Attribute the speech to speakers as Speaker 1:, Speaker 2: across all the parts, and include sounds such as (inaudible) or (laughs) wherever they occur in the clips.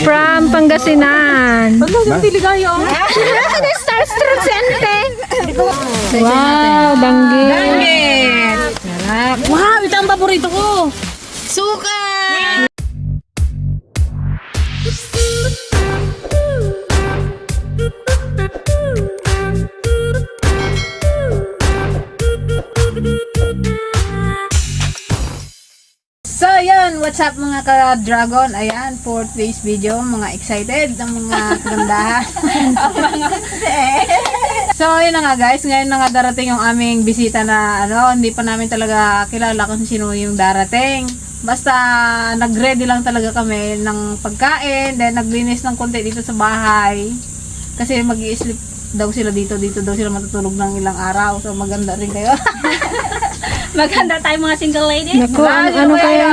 Speaker 1: From Pangasinan.
Speaker 2: Yung tiligayo? (laughs)
Speaker 1: Starstruck si Ante. Wow, danggit.
Speaker 2: Wow, ito ang paborito ko.
Speaker 3: Suka! What's up mga ka-dragon? Ayan, for today's video. Mga excited (laughs) ang mga kagandahan. (laughs) so, yun na nga guys. Ngayon na nga darating yung aming bisita na ano, hindi pa namin talaga kilala kung sino yung darating. Basta nag-ready lang talaga kami ng pagkain. Then naglinis ng konti dito sa bahay. Kasi mag sleep daw sila dito. Dito daw sila matutulog ng ilang araw. So, maganda rin kayo. (laughs)
Speaker 2: Maganda tayo mga single lady.
Speaker 1: Naku, ano, ano kaya?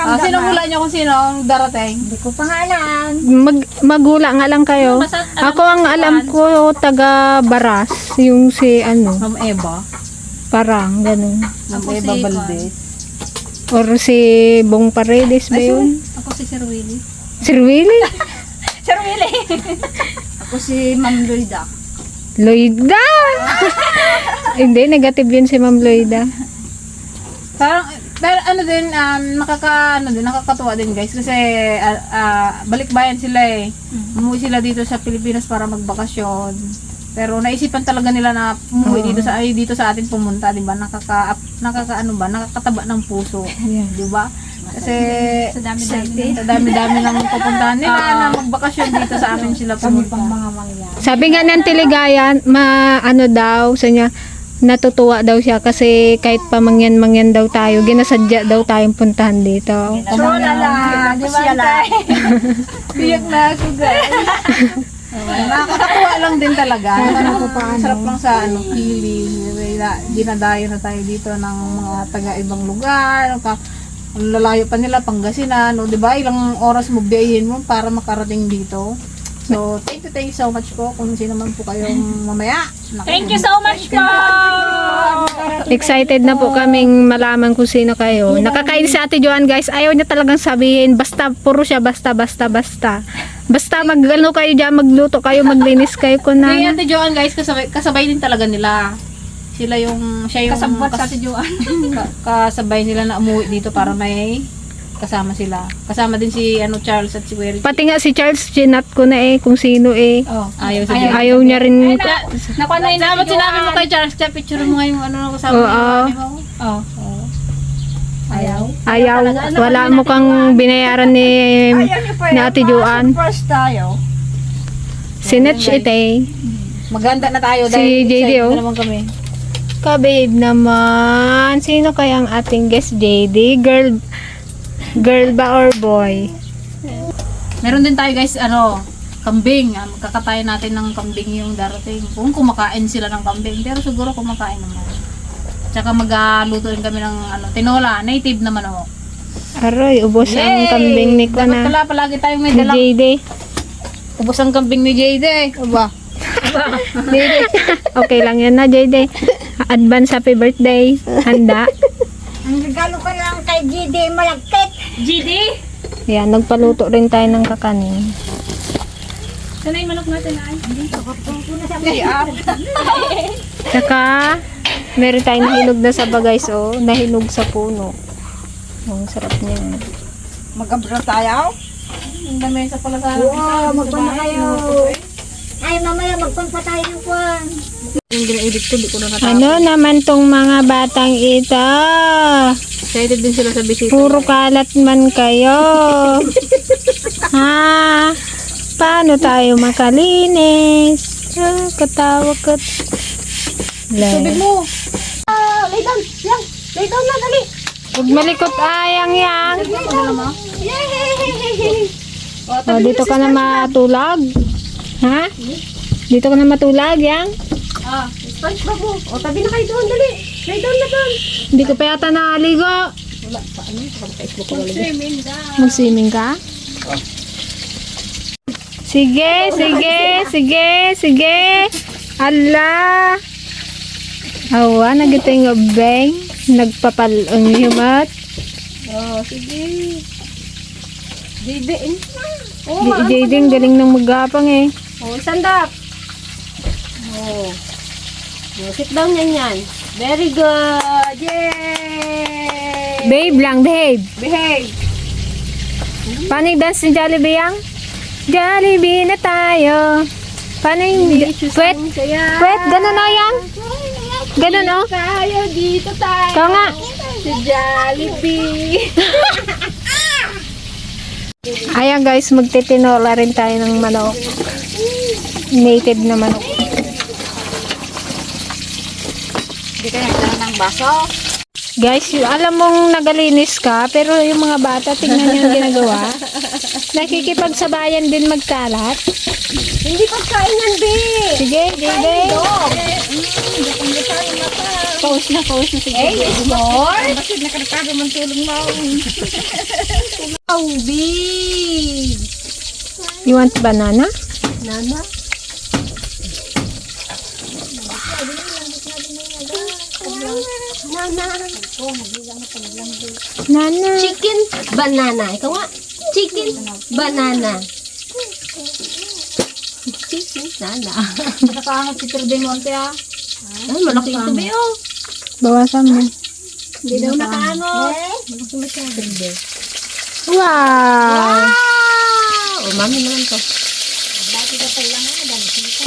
Speaker 3: Ah, sino hula niyo kung sino ang darating?
Speaker 2: Hindi ko pangalan.
Speaker 1: Mag, magula nga lang kayo.
Speaker 2: Basta alam
Speaker 1: Ako ang alam ko, taga Baras. Yung si ano,
Speaker 3: Ma'am Eva.
Speaker 1: parang ganun.
Speaker 3: Ma'am
Speaker 2: Ako
Speaker 3: Eva
Speaker 2: si
Speaker 3: Valdez.
Speaker 1: Or si Bong Paredes ba yun?
Speaker 2: Ako si Sir Willie.
Speaker 1: Sir Willie? (laughs)
Speaker 2: Sir Willie! Ako si Ma'am Loida.
Speaker 1: Loida! (laughs) Hindi, negative yun si Ma'am Loida.
Speaker 3: Parang, pero ano din, um, nakaka, ano din, nakakatuwa din guys. Kasi, ah, ah, balikbayan sila eh. Umuwi sila dito sa Pilipinas para magbakasyon. Pero naisipan talaga nila na umuwi dito sa ay dito sa atin pumunta, 'di ba? Nakaka nakaka ano ba? Nakakataba ng puso, 'di ba? Kasi
Speaker 2: Sa dami-dami.
Speaker 3: sa dami-dami ng pupuntahan nila na magbakasyon dito sa amin sila pumunta.
Speaker 1: Sabi nga ng Tiligayan, ma ano daw sa niya, natutuwa daw siya kasi kahit pamangyan-mangyan daw tayo, ginasadya daw tayong puntahan dito.
Speaker 2: Trolala! Di ba tayo? (laughs)
Speaker 3: Biyak na ako guys. Nakakatuwa lang din talaga. Sarap lang sa ano, feeling. Dina- Dinadayo na tayo dito ng mga taga ibang lugar. Ang lalayo pa nila, Pangasinan, no, 'di ba? Ilang oras mo biyahin mo para makarating dito. So, thank you, thank you so much po kung sino man po kayong mamaya.
Speaker 2: Thank you so much po!
Speaker 1: Excited na po kaming malaman kung sino kayo. Nakakain si Ate Joan guys, ayaw niya talagang sabihin, basta puro siya, basta, basta, basta. Basta mag, ano kayo dyan, magluto kayo, maglinis kayo ko na.
Speaker 3: Ate Joan guys, kasabay, kasabay din talaga nila. Sila yung, siya yung
Speaker 2: Kasabwat sa
Speaker 3: kas-
Speaker 2: Ate Joan. (laughs)
Speaker 3: ka- kasabay nila na umuwi dito para may kasama sila. Kasama din si ano Charles at si Richie.
Speaker 1: Pati nga si Charles, chinat ko na eh, kung sino eh.
Speaker 3: Oh, ayaw sa
Speaker 2: Ayaw.
Speaker 1: Ayaw niya rin.
Speaker 2: Nakuha na yun
Speaker 3: Dapat sinabi mo kay Charles, kaya picture mo ngayon ano kasama
Speaker 1: Oo.
Speaker 3: ni mo.
Speaker 2: Oh. Ayaw.
Speaker 1: Ayaw, wala mo kang binayaran ni, ni Ate Joan.
Speaker 2: First tayo.
Speaker 1: Sinetch ite.
Speaker 3: Maganda na tayo
Speaker 1: Si
Speaker 3: dahil
Speaker 1: JD,
Speaker 3: excited
Speaker 1: oh.
Speaker 3: na naman kami.
Speaker 1: Kababe naman. Sino kayang ating guest, JD? Girl, girl ba or boy?
Speaker 3: Meron din tayo guys, ano, kambing. Ah, Magkakatayin natin ng kambing yung darating. Kung kumakain sila ng kambing, pero siguro kumakain naman. Tsaka magluto rin kami ng ano, tinola, native naman ako.
Speaker 1: Aroy, ubos ang kambing ni ko
Speaker 3: Dapat
Speaker 1: na.
Speaker 3: pala palagi tayong may dalang
Speaker 1: JD.
Speaker 3: ubos ang kambing ni JD. Aba. (laughs)
Speaker 1: JD. okay lang yan na, JD. Advance happy birthday. Handa. (laughs)
Speaker 4: Ang regalo ko lang kay GD malagkit.
Speaker 2: GD?
Speaker 1: Yan, nagpaluto rin tayo ng kakanin.
Speaker 2: Sana yung manok natin ay.
Speaker 1: Saka, meron tayong nahinog na sa bagay, so, nahinog sa puno. Ang sarap niya.
Speaker 4: Magabra tayo.
Speaker 3: Ang dami sa pala sa
Speaker 4: Wow, magpunta kayo. Ay, mamaya magpunta tayo ng kwan.
Speaker 3: Yung gina-edit ko, di ko na natapos.
Speaker 1: Ano naman tong mga batang ito?
Speaker 3: Excited din sila sa bisita.
Speaker 1: Puro (laughs) kalat man kayo. ha? Paano tayo makalinis? Ah, katawa ka.
Speaker 3: Tubig mo.
Speaker 4: Ah, lay down. Yan. Lay down na, dali.
Speaker 1: Huwag malikot ayang yang.
Speaker 3: Mo?
Speaker 4: Yay!
Speaker 1: O, dito ka na matulog. Ha? Dito ka na matulog, yang?
Speaker 3: Ah,
Speaker 4: SpongeBob mo. O, tabi na kayo doon, dali. Lay down na doon.
Speaker 1: Hindi ko pa yata nakaligo.
Speaker 3: wala pa. Ano? Pag-Facebook ko wala.
Speaker 1: Mag-swimming ka? Sige, sige, sige, sige. Ala. Awa, nagiting obeng. Nagpapal ang himat.
Speaker 3: Oh, sige.
Speaker 2: Bibi. eh. Oo,
Speaker 1: Di, ang galing ng magapang eh.
Speaker 2: Oh, stand up. Oh. Oh, sit down yan yan. Very good. Yay!
Speaker 1: Babe lang, babe.
Speaker 2: Behave.
Speaker 1: Paano yung dance ni Jollibee yang? Jollibee na tayo. Paano yung... Pwet?
Speaker 2: Kaya
Speaker 1: Pwet? Ganun o yang? Ganun o?
Speaker 2: tayo dito tayo.
Speaker 1: Ikaw nga.
Speaker 2: Sa Jollibee.
Speaker 1: Ayan guys, magtitinola rin tayo ng manok. Native na manok.
Speaker 2: Hindi ka nagdala ng baso.
Speaker 1: Guys, yung alam mong nagalinis ka, pero yung mga bata, tingnan nyo yung ginagawa. (laughs) Nakikipagsabayan din magkalat.
Speaker 2: Hindi pagkain yan, Bi.
Speaker 1: Sige, David.
Speaker 2: Pause na, pause na. Sige. Hey, is more? Bakit nakarapado man tulong mo? (laughs) Oh, big.
Speaker 1: You want banana?
Speaker 2: Nana? Nana.
Speaker 1: Nana.
Speaker 2: Chicken banana. Ikaw nga. Chicken banana. Chicken nana.
Speaker 3: Nakaangat si Terde Monte ah.
Speaker 2: Ay, malaki ito, Bi, oh.
Speaker 1: Bawasan mo.
Speaker 2: Hindi daw nakaangot.
Speaker 1: Wow!
Speaker 2: Wow! Oh, mami naman to.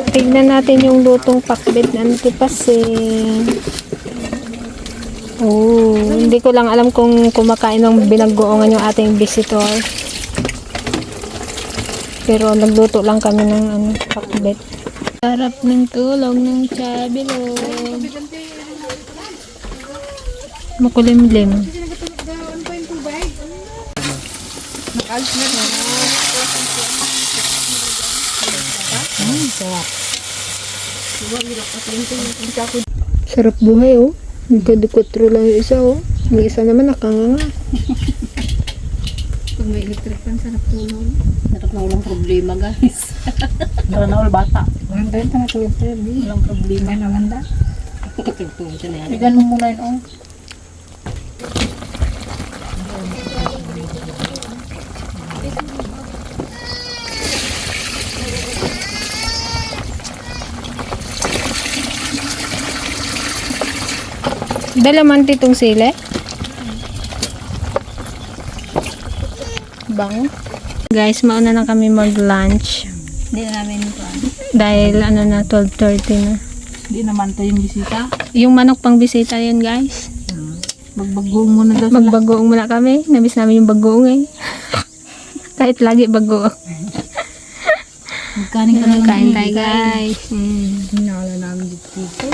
Speaker 1: Tignan natin yung lutong pakbet na antipasing. Oh, hindi ko lang alam kung kumakain ng binaggoongan yung ating visitor. Pero nagluto lang kami ng ano, pakbet. Sarap ng tulog ng chabilo. Makulimlim. Sarap buhay oh. Nagkadukotro lang yung isa oh. Yung isa naman nakanganga.
Speaker 3: Pag may electric fan, sarap tulog.
Speaker 2: Sarap na (laughs) walang problema, guys.
Speaker 3: Dara na all bata. Walang renta na Terde. Walang problema naman da.
Speaker 2: Ito na yan.
Speaker 3: Bigyan mo muna yun oh.
Speaker 1: Dalaman titong sile. Bang. Guys, mauna na kami mag-lunch.
Speaker 3: Hindi na namin ito.
Speaker 1: Dahil ano na, 12.30 na.
Speaker 3: Hindi naman to yung bisita.
Speaker 1: Yung manok pang bisita yun guys.
Speaker 3: Magbagong muna daw sila.
Speaker 1: Magbagoong muna kami. Nabis namin yung bagoong eh. (laughs) Kahit lagi bagoong.
Speaker 3: Magkanin ka na lang.
Speaker 1: Kain tayo guys. Mm.
Speaker 3: Hinala namin dito.
Speaker 1: So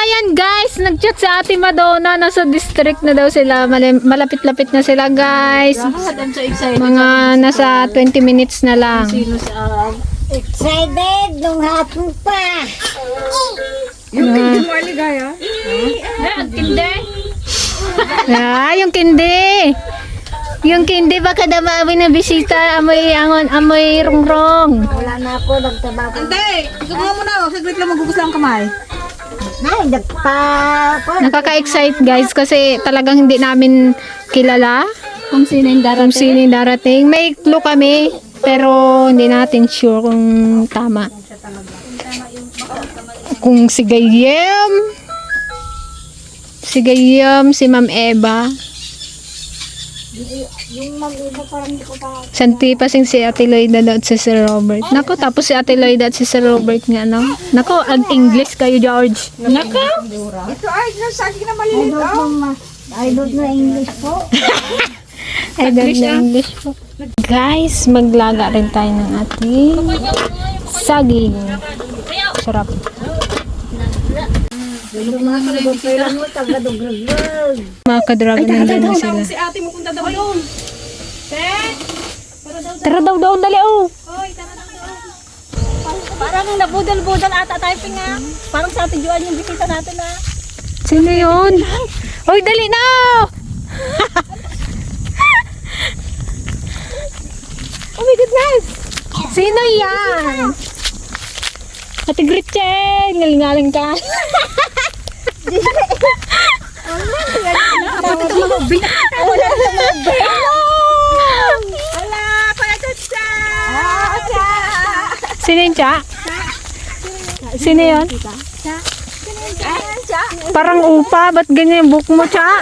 Speaker 1: ayan guys, nag-chat si Ate Madonna. Nasa district na daw sila. Malapit-lapit na sila guys. Mga nasa 20 minutes na lang.
Speaker 3: Sa...
Speaker 4: Excited nung hapon pa.
Speaker 3: Yung hindi mo aligaya.
Speaker 1: Ah, yung kindi. Yung kindi baka damawi na bisita amoy angon amoy rongrong.
Speaker 4: Wala na ako, nagtrabaho.
Speaker 3: Hindi! Ikaw nga muna. oh. Saglit lang magugus lang ang kamay.
Speaker 4: Nay, nagpa...
Speaker 1: Nakaka-excite guys kasi talagang hindi namin kilala
Speaker 2: Kung sino yung
Speaker 1: kung sino yung darating. May clue kami pero hindi natin sure kung tama. Kung si Gayem, si Gayem, si Ma'am Eva,
Speaker 4: Yung mag-iba parang hindi ko pa...
Speaker 1: Santi pasing si Ate Lloyd at si Sir Robert. Nako, tapos si Ate Lloyd at si Sir Robert nga, no? Nako, ag-English kayo, George. Nako!
Speaker 4: I don't know, ma. I don't know English po.
Speaker 1: I don't know English po. Guys, maglaga rin tayo ng ating saging. Sarap.
Speaker 4: Yung mga nagpapila mo, taga-dugrag.
Speaker 1: Mga kadragon nandun na sila.
Speaker 2: Si ate mo punta daw yun.
Speaker 1: Tara daw daw, dali oh!
Speaker 2: Parang nabudol-budol ata tayo pinga. Parang sa ating Juan yung bisita natin ah.
Speaker 1: Sino yun? Hoy, dali na! oh my goodness! Sino yan? Ate Gretchen! Ngaling-ngaling ka. (laughs) Sino yung cha? Sino yun? Parang upa, ba't ganyan yung buhok mo, cha?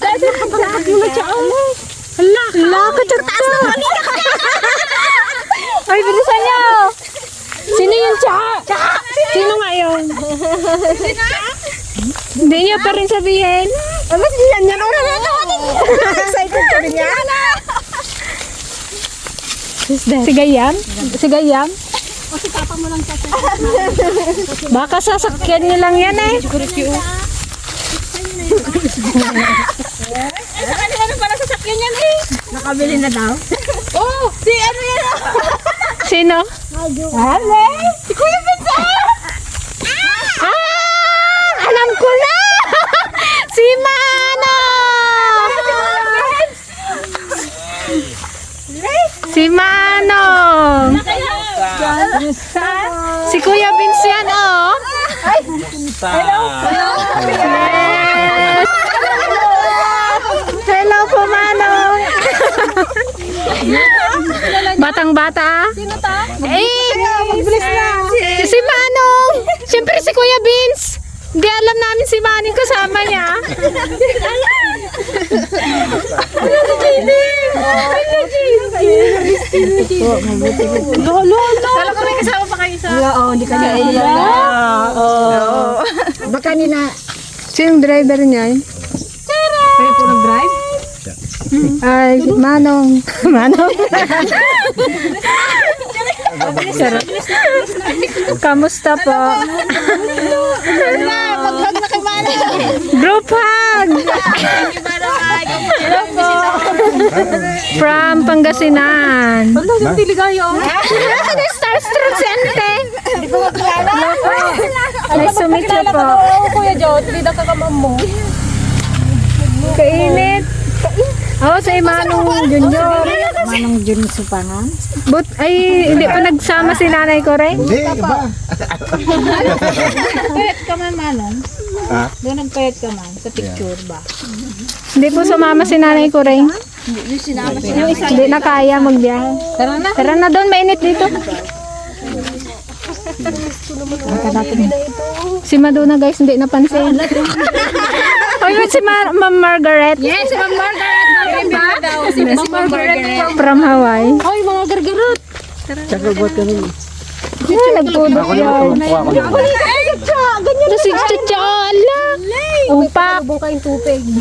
Speaker 1: Nakapagpag yung cha mo. Hala, hala. Ay, bilisan niyo. Sino yung cha? Sino nga yun? Sino? Hindi niya pa rin sabihin.
Speaker 2: Alam niyo yan yan. Ano na Excited ka rin yan.
Speaker 1: Si Gayam? Si Gayam? O si papa mo lang Baka sasakyan niyo lang yan eh.
Speaker 2: Sa kanila na pala sasakyan yan eh. Nakabili na daw? Oh, si ano yan?
Speaker 1: Sino?
Speaker 2: Ale! Si Kuya Vincent!
Speaker 1: Ah! Alam ko na! (laughs) si Mano! Si Mano! Si Kuya Vince yan, oh! Yes! Hello po, Manong! Batang-bata? Sino ta? Eh, magbilis na. Si, Manong! Siyempre si Kuya Vince! Hindi alam namin si Manong kasama niya.
Speaker 2: Kala ko may kasama pa kayo isa.
Speaker 4: Baka nila,
Speaker 1: Sinong driver niya?
Speaker 3: Kayo po nag-drive?
Speaker 1: Ay, Manong. (laughs) Manong. Kamusta po?
Speaker 2: Mag-hug na kay Mana.
Speaker 1: Group hug!
Speaker 2: Hello po.
Speaker 1: From Pangasinan.
Speaker 3: Wala, yung tiligayo.
Speaker 1: Starstruck si Ante. Nice to meet you po.
Speaker 3: Oo, Kuya Jo, tida ka kamam mo.
Speaker 1: Kainit. Oo, sa Manong Junior.
Speaker 4: manong dyan supangan.
Speaker 1: But, ay, hindi pa nagsama si nanay ko rin.
Speaker 5: Hindi, iba.
Speaker 3: Payat ka man, Manong.
Speaker 5: Ha?
Speaker 3: Doon nagpayat ka man, sa picture ba?
Speaker 1: Hindi po sumama si nanay ko rin. Hindi na kaya magbiyahe.
Speaker 3: Tara na.
Speaker 1: Tara na doon, mainit dito. Si Madonna guys, hindi napansin. Hoy, wait, si Ma- Ma'am Margaret
Speaker 2: Yes, si Ma'am Margaret. Margaret ba? Si Ma'am Margaret.
Speaker 1: from Hawaii.
Speaker 2: Ay, mga gargarot.
Speaker 1: Yeah, nagpudot yan.
Speaker 5: Kuha ko na.
Speaker 1: Ito si Chacha, ala. Upa.
Speaker 2: kayong tupig. (laughs)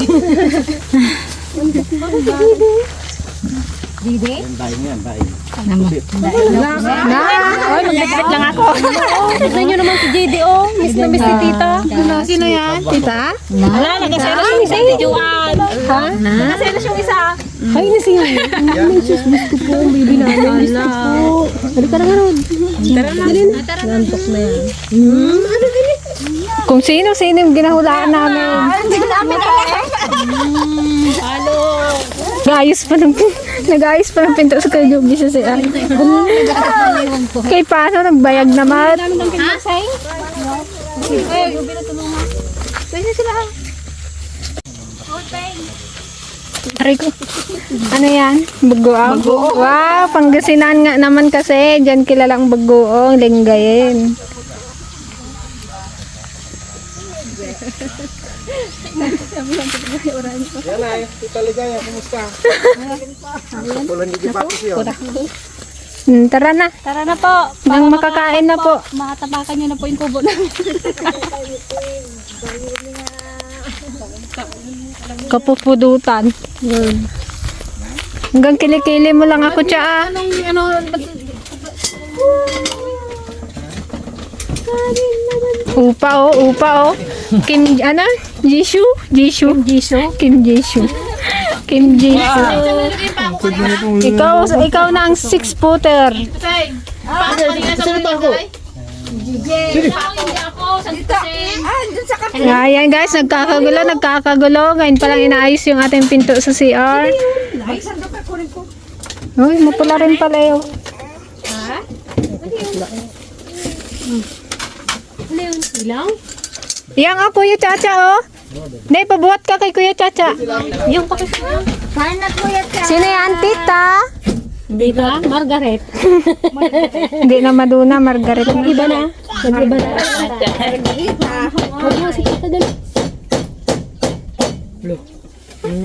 Speaker 5: Yan, dahil yan.
Speaker 1: Na.
Speaker 2: Ay, magbitbit lang ako. Tignan nyo naman si JD, oh. Miss na miss si tita.
Speaker 3: Sino yan? Tita?
Speaker 2: Wala, nagkaselos yung isa. Si Juan. Ha? Nagkaselos yung isa.
Speaker 1: Ay, nasinga. Miss gusto po baby namin. Miss ko po. Halika na nga ron. Tara na. Nantok na yan. Kung sino-sino yung ginahulaan namin.
Speaker 2: Namin. Halo. (laughs)
Speaker 1: Nag-ayos pa ng nag-ayos pa ng pinto sa kay Jogi sa siya. Kay paano nagbayag naman.
Speaker 2: Say? Pwede sila.
Speaker 1: Aray ko. Ano yan? Bagoong? Wow, Pangasinan nga naman kasi. Diyan kilalang bagoong, linggayin.
Speaker 5: Yan ay, tita Ligaya, kumusta? Kapulan niyo di ba kasi yun?
Speaker 1: Hmm, tara na.
Speaker 2: Tara na po.
Speaker 1: Nang makakain na po.
Speaker 2: Makatapakan nyo na po yung kubo namin. (laughs)
Speaker 1: Kapupudutan. Yun. Hanggang kilikili mo lang ako, tsa.
Speaker 3: Anong, ano,
Speaker 1: Upa, oh. Upa, oh. Kim, ano? Jishu? Jishu? Jishu? Kim Jishu. Kim Jishu. Ikaw, ikaw na ang six-footer. Ayan guys, nagkakagulo, nagkakagulo. Ngayon palang inaayos yung ating pinto sa CR. Uy, mapula rin pala yun. Yang ako, Kuya Chacha, oh. Nay, pabuhat ka kay Kuya Chacha.
Speaker 2: Yung pakis
Speaker 4: kain na kuya ka.
Speaker 1: Sino yan, tita?
Speaker 2: Di ba? Margaret. (laughs)
Speaker 1: Hindi na Maduna, Margaret na.
Speaker 2: Iba na. Nag-iba na. Huwag mo si Tita doon.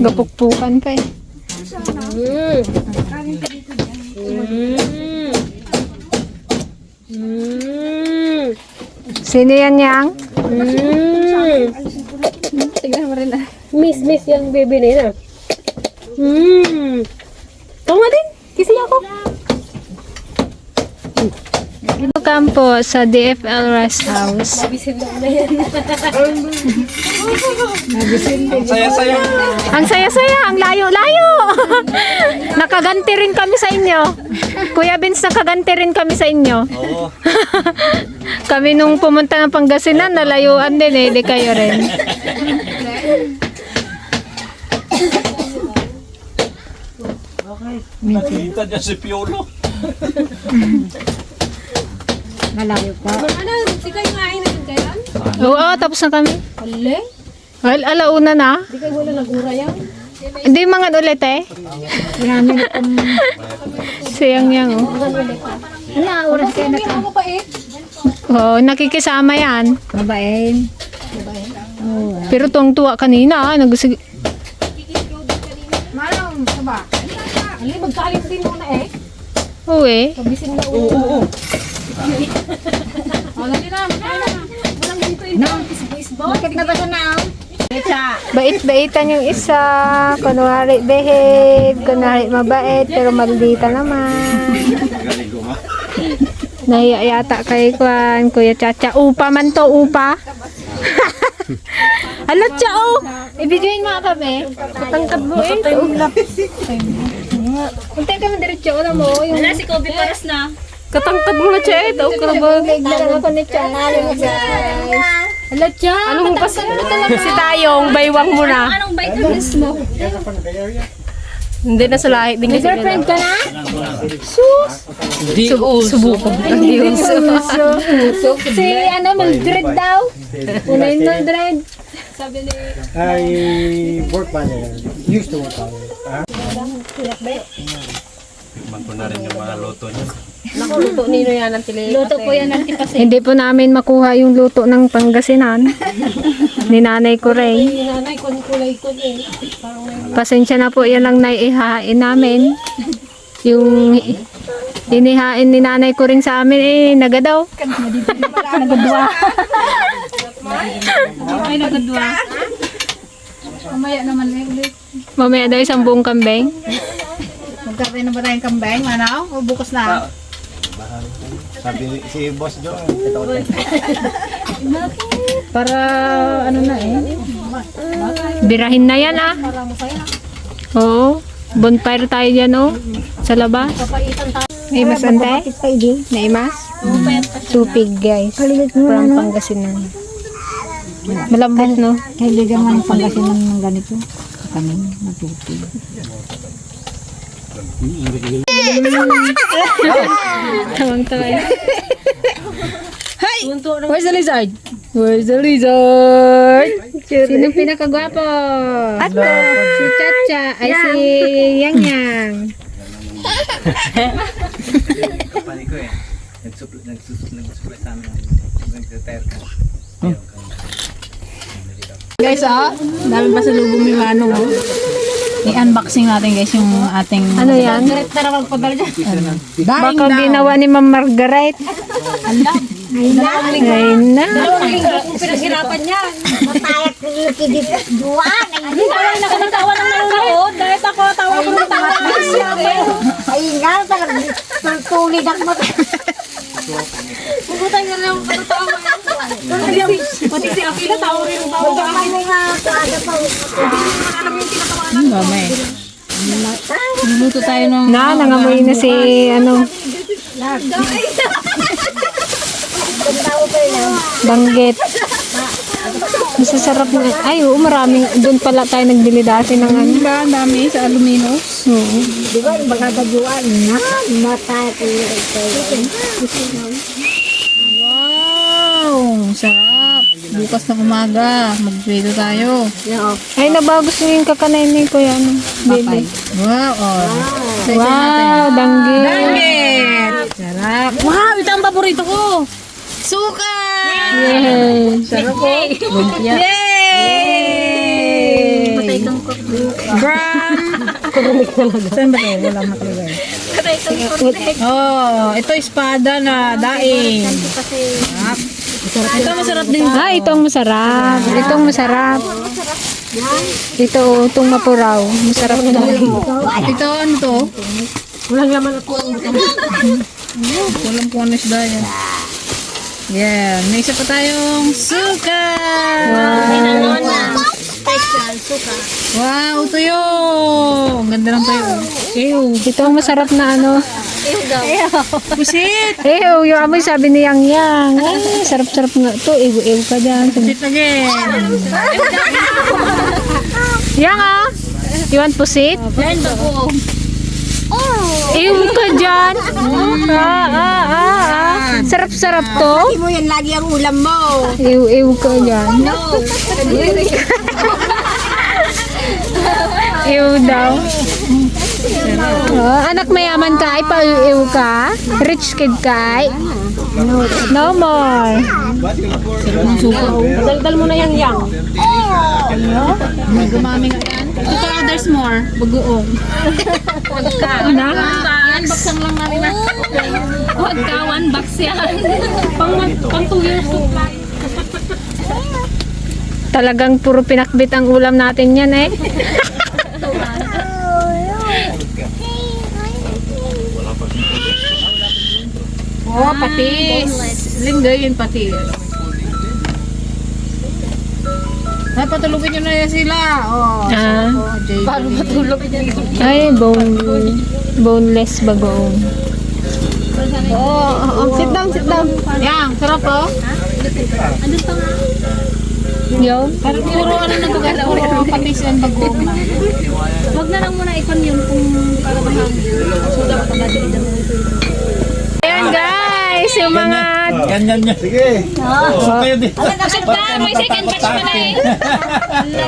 Speaker 1: Gapukpukan ka eh.
Speaker 2: Mm.
Speaker 1: Sino yan yang?
Speaker 2: Mm.
Speaker 3: Tignan mo rin ah.
Speaker 2: Miss, miss yung baby na yun ah. Mm. Nga din. Kisi ako.
Speaker 1: Welcome po sa DFL Rest House.
Speaker 5: Ang saya-saya.
Speaker 1: Ang saya-saya, ang layo-layo. nakaganti rin kami sa inyo. Kuya Vince, nakaganti rin kami sa inyo.
Speaker 5: Oo. (laughs)
Speaker 1: Kami nung pumunta ng Pangasinan, nalayuan din eh, di kayo rin.
Speaker 5: Nakita niya si Piolo. (laughs)
Speaker 1: Oo, tapos na kami. Well, alauna na. Di kayo wala nag-ura yan? Hindi mga ulit eh. Siyang yang oh.
Speaker 4: Wala, oras kayo na
Speaker 1: Oo, nakikisama yan.
Speaker 4: Babaen.
Speaker 1: Pero tuwang tuwa kanina, ah, nagsig...
Speaker 2: Ali, magkalit din muna eh.
Speaker 1: Oo eh.
Speaker 2: Pabisin na
Speaker 5: Oo, oo, oo.
Speaker 4: Bakit na ba siya na?
Speaker 1: Bait-baitan yung isa. Kunwari behave, kunwari mabait, pero maldita naman. Nahiya yata kay Kwan, Kuya Chacha. Upa man to, upa. (laughs) Hala, cha, oh! Ibigay mo kami. Katangkad mo eh. Untay ka man diretso, alam mo. Wala si Kobe paras na. Katangkad mo na, cha, eh. Tao ka na ba? Bigla ako ni cha. Hala, cha. Anong pas Si Tayong, baywang mo na. Anong vitamins mo? Hindi na sa lahi. May girlfriend ka na? Sus! Di Subukan. Di Si ano, Mildred daw. Una yung Mildred.
Speaker 5: I work pa niya. Used to work pa niya. Tikman ko na rin yung mga loto niya.
Speaker 2: Luto nino yan ang tili.
Speaker 4: Luto po yan ng tipas.
Speaker 1: Hindi po namin makuha yung luto ng Pangasinan. (laughs) Ni nanay ko rin.
Speaker 2: Nanay ko ni kulay ko eh.
Speaker 1: Pasensya na po yan lang naihain namin. Yung inihain ni nanay ko rin sa amin eh, nagadaw. Nagadwa.
Speaker 3: Ay, nagadwa. Mamaya naman eh ulit.
Speaker 1: Mamaya daw isang buong kambing.
Speaker 3: Magkaroon na ba tayong kambeng, manaw? O bukas na?
Speaker 5: Sabi ni- si boss doon, ito ko
Speaker 3: Para ano na eh.
Speaker 1: Birahin na yan ah. Oo. Bonfire tayo dyan oh. Sa labas. May mas ante? May mas? Tupig guys. From Pangasinan. Malambot no?
Speaker 4: Kaibigan man pangasinan ng ganito. Kami, natuti.
Speaker 1: Tawang tawa.
Speaker 3: Where's the lizard?
Speaker 1: Where's the lizard? Sino pinakagwapo? Ato. Si Chacha. Ay si Yang Yang.
Speaker 5: Kapani ko eh. Nagsupply, nagsusupply, nagsupply sa amin. Nag-retire ka.
Speaker 3: Guys, ah, dami pa sa lubong ni Manong. oh. I-unboxing natin guys yung ating...
Speaker 1: Ano yan? Baka ginawa ni Ma'am Margaret. Ayun na.
Speaker 2: Pinaghirapan niya.
Speaker 4: Matayat ko yung kidip. Duwan!
Speaker 2: Hindi pa lang nakakatawa ng nanonood. Dahil ako tawa ko ng tawa.
Speaker 4: Ay, nga talaga. Tulid ang mata.
Speaker 2: Pagutay nga lang patatawa. Pati si Akila tawa rin ang tawa.
Speaker 4: May mga kaada pa.
Speaker 3: Mame. Luluto tayo ng...
Speaker 1: Na, nangamoy na si ano. Banggit. Masasarap na. Ay, oo, maraming. Doon pala tayo nagbili dati ng ano.
Speaker 3: Diba, ang dami sa aluminos.
Speaker 1: Oo.
Speaker 4: Di ba, baka kaduan. Na, yung
Speaker 3: Wow! Sarap. Bukas ng umaga, mag-video tayo.
Speaker 1: Ay, nabago siya yung kakanay ni Kuya, ano? Baby.
Speaker 3: Wow, oh.
Speaker 1: Wow, danggi.
Speaker 3: Dangit! Sarap. Wow, ito ang paborito ko. Suka!
Speaker 1: Yay.
Speaker 3: Sarap po. Yay! Patay kang Gram! Saan ba ito? Walang nakalagay. Oh, ito espada na daing. Sarap. Ito masarap din.
Speaker 1: Ah, itong masarap. Itong masarap. Ito, itong mapuraw. Masarap na.
Speaker 3: Ito ano to? Walang laman ako ang Walang isda yan. Yeah, may isa pa tayong suka! Wow, tuyo! Ang ganda ng tuyo. Ew,
Speaker 1: Ito ang masarap na ano.
Speaker 3: pusit!
Speaker 1: Eh, oh, yung amoy sabi ni Yang Yang. Ay, sarap-sarap nga to. Ew-ew ka dyan.
Speaker 3: Pusit again!
Speaker 1: Yang ah. You want pusit? Ew ka dyan. Ah, ah, ah, ah. Sarap-sarap to.
Speaker 2: mo yan lagi ang ulam mo.
Speaker 1: Ew-ew ka dyan. (laughs) Ew daw. Oh, anak mayaman ka, ay pa-ew ka? Rich kid ka? ay? No more.
Speaker 2: Daldal mo na yan yang.
Speaker 3: May gumami nga yan. Ito others more. Bagoong.
Speaker 1: Anak?
Speaker 2: Yan, baksang lang namin na. Huwag ka, one box yan. pang, pang two years supply.
Speaker 1: Talagang puro pinakbit ang ulam natin yan eh. (laughs)
Speaker 3: Oh, patis. Linggo yun patis. Ay, patulugin nyo na yan sila. Oh,
Speaker 1: Ah.
Speaker 3: oh JB.
Speaker 2: Matulog yan.
Speaker 1: Ay, bone, boneless bagoong.
Speaker 3: Oh, oh, oh. Sit down, sit down. Yang, sarap oh.
Speaker 1: Yo.
Speaker 3: Parang puro ano na to guys, puro patis and bagong.
Speaker 2: Huwag na lang muna ikon yun kung karabahan. So, dapat ang
Speaker 1: mga...
Speaker 5: Ganyan niya. Sige. Oh, kayo din.
Speaker 2: May second batch pa na eh. Hala.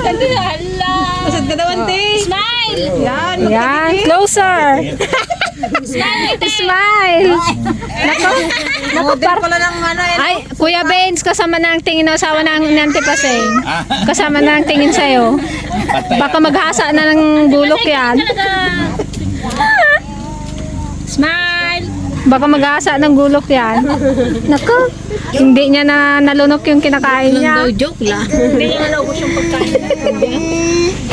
Speaker 2: Hala.
Speaker 3: Masad ka daw, ante.
Speaker 2: Smile!
Speaker 3: Yan.
Speaker 1: Yan, closer. Smile. Nako, nako par...
Speaker 3: Ano yan.
Speaker 1: Ay, Kuya Benz, kasama na ang tingin ng asawa ng Nante Paseng. Kasama na ang tingin sa'yo. Baka maghasa na ng bulok yan. (laughs)
Speaker 2: Smile!
Speaker 1: Baka maghasa ng gulok yan. Nako, hindi niya na nalunok yung kinakain niya.
Speaker 3: joke lang.
Speaker 2: Hindi niya naubos yung pagkain.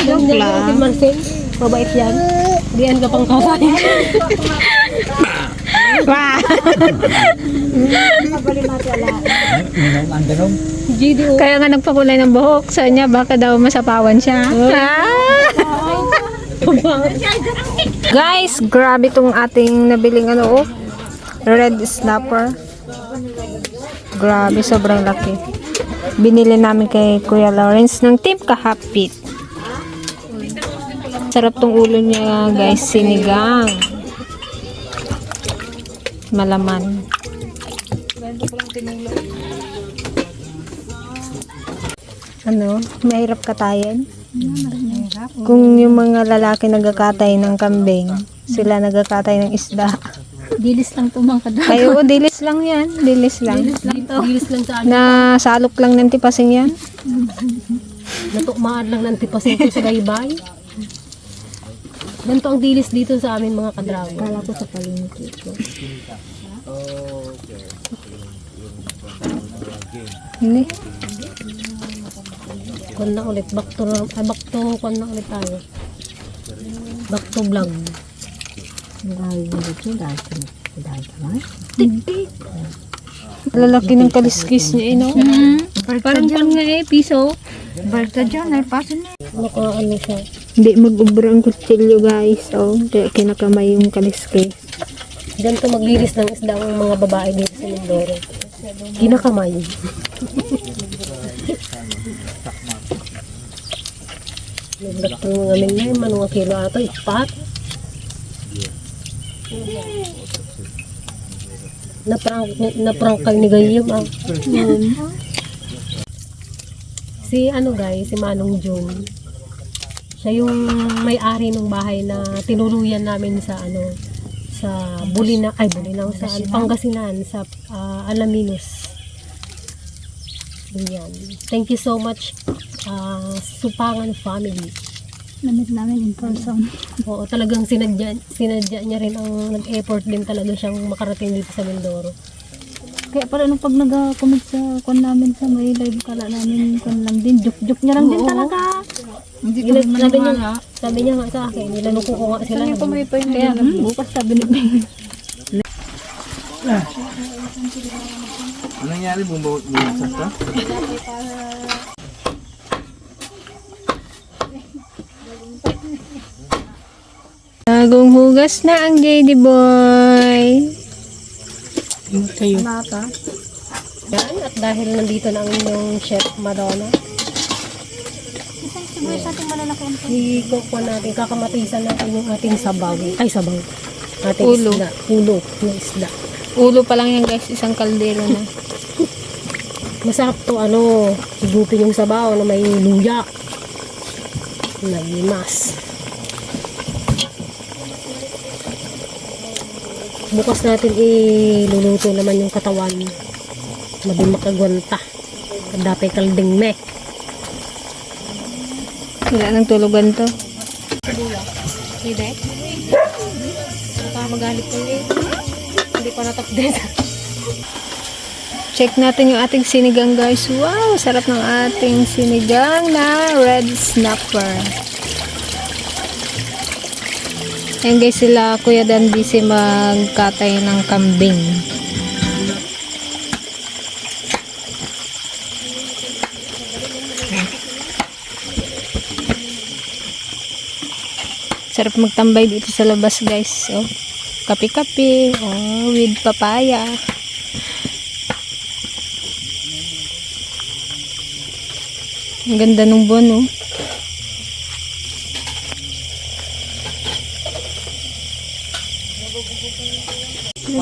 Speaker 3: Joke lang.
Speaker 2: Marcel, mabait yan. Diyan ka pang kawain.
Speaker 1: Wow.
Speaker 5: Ang ganun.
Speaker 1: Kaya nga nagpakulay ng buhok sa niya, baka daw masapawan siya. Ah! Guys, grabe tong ating nabiling ano, oh. Red snapper. Grabe, sobrang laki. Binili namin kay Kuya Lawrence ng tip kahapit. Sarap tong ulo niya, guys, sinigang. Malaman. Ano, mahirap katayin? Kung yung mga lalaki nagkakatay ng kambing, sila nagkakatay ng isda.
Speaker 2: Dilis lang to mga kadra.
Speaker 1: Ay, oo, dilis lang yan. Dilis lang.
Speaker 2: Dilis lang sa amin.
Speaker 1: Na salok lang ng tipasing yan.
Speaker 2: Natukmaan lang ng tipasin ko sa gaybay. Ganito ang dilis dito sa amin mga kadrawi. Kala ko sa palengke ko.
Speaker 1: Hindi.
Speaker 2: Kwan na ulit. Back to, ay, back to, kwan na ulit tayo. Back to vlog.
Speaker 1: Lalaki ng kaliskis niya, eh, no? Parang pan nga eh, piso.
Speaker 2: Naka ano siya.
Speaker 1: Hindi mag-ubra ang kutsilyo, guys. Oh, kaya kinakamay yung kaliskis.
Speaker 2: Ganito maglilis ng isda ang mga babae dito sa Mindoro. Ginakamay. Nagdak ng mga minay, manong kilo ato, ipat. Naprang, naprangkal ni Gayam ah. Si ano guys, si Manong Jun. Siya yung may-ari ng bahay na tinuluyan namin sa ano sa Bulina, ay Bulinaw, sa ano, Pangasinan, sa ah, Alaminos. Yan. Thank you so much, ah, Supangan family.
Speaker 4: Namit namin in person.
Speaker 2: Oo, talagang sinadya, sinadya niya rin ang nag-effort din talaga siyang makarating dito sa Mindoro.
Speaker 4: Kaya pala nung pag nag-comment sa kon namin sa may live kala namin kon lang din, juk-juk niya lang din talaga.
Speaker 3: Hindi ko naman
Speaker 2: sabi niya,
Speaker 3: maniwala.
Speaker 2: sabi niya nga sa akin, nilanuko ko nga sila.
Speaker 3: Saan yung tumayo pa yung
Speaker 4: Kaya hmm, bukas sabi ni Bing.
Speaker 5: Ano nangyari? Bumbaw bumagsak ka? (laughs)
Speaker 1: Bagong hugas na ang JD Boy.
Speaker 3: Mata.
Speaker 2: Yan, at dahil nandito na ang inyong chef Madonna, i-cook po natin, kakamatisan natin yung ating sabaw. Ay, sabaw. Ating
Speaker 1: Ulo.
Speaker 2: isda. Ulo ng isda.
Speaker 1: Ulo pa lang yan guys, isang kaldero na. (laughs)
Speaker 2: Masarap to, ano, higupin yung sabaw na may luya. Na limas. Bukas natin iluluto naman yung katawan. Madi makagwanta. Kadapay kalding me.
Speaker 1: Wala nang tulugan to.
Speaker 2: Hindi. Magalit ko eh. Hindi pa natapdes.
Speaker 1: Check natin yung ating sinigang guys. Wow, sarap ng ating sinigang na red snapper. Ayan guys sila Kuya Dandy si magkatay ng kambing. Sarap magtambay dito sa labas guys. Oh, kape-kape. Oh, with papaya. Ang ganda nung buwan, oh.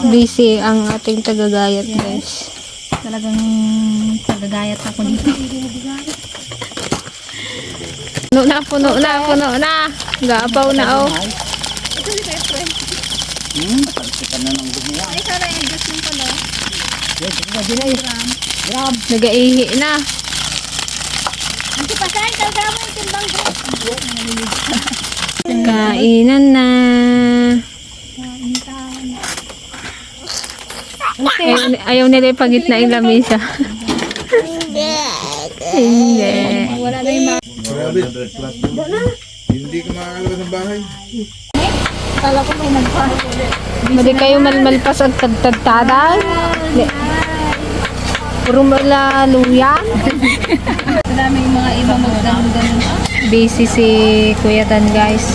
Speaker 1: Busy ang ating tagagayat, guys.
Speaker 4: Talagang tagagayat ako dito.
Speaker 1: Puno na, puno na, puno na. Gapaw na, oh. Nagaihi na. Kainan na. Ayaw, ayaw nila yung lamisa. Hindi.
Speaker 5: Grabe. Hindi ka makakalabas ng bahay.
Speaker 1: Mali kayo malmalpas ang tagtagtadan. Puro mala luya.
Speaker 3: Marami yung mga iba magdang-ganun.
Speaker 1: Busy si Kuya Tan guys.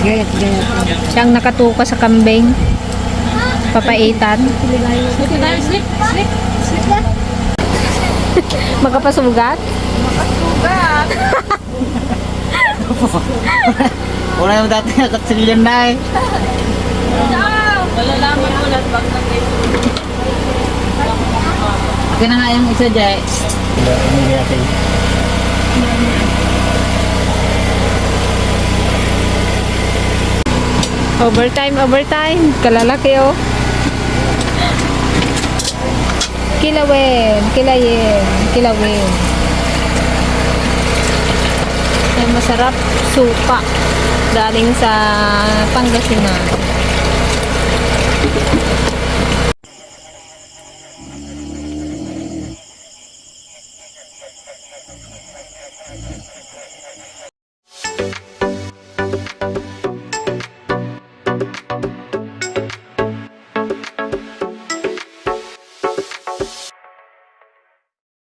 Speaker 1: Siyang nakatuka sa kambing. Papaitan. (laughs) Magkapasugat?
Speaker 6: Wala yung dati nakatsirilyan na eh. Malalaman mo na pag na nga yung isa dyan.
Speaker 1: Overtime, overtime. Kalalaki oh. Kilawin, kilayin, kilawin. Ay, masarap supa. Galing sa Pangasinan.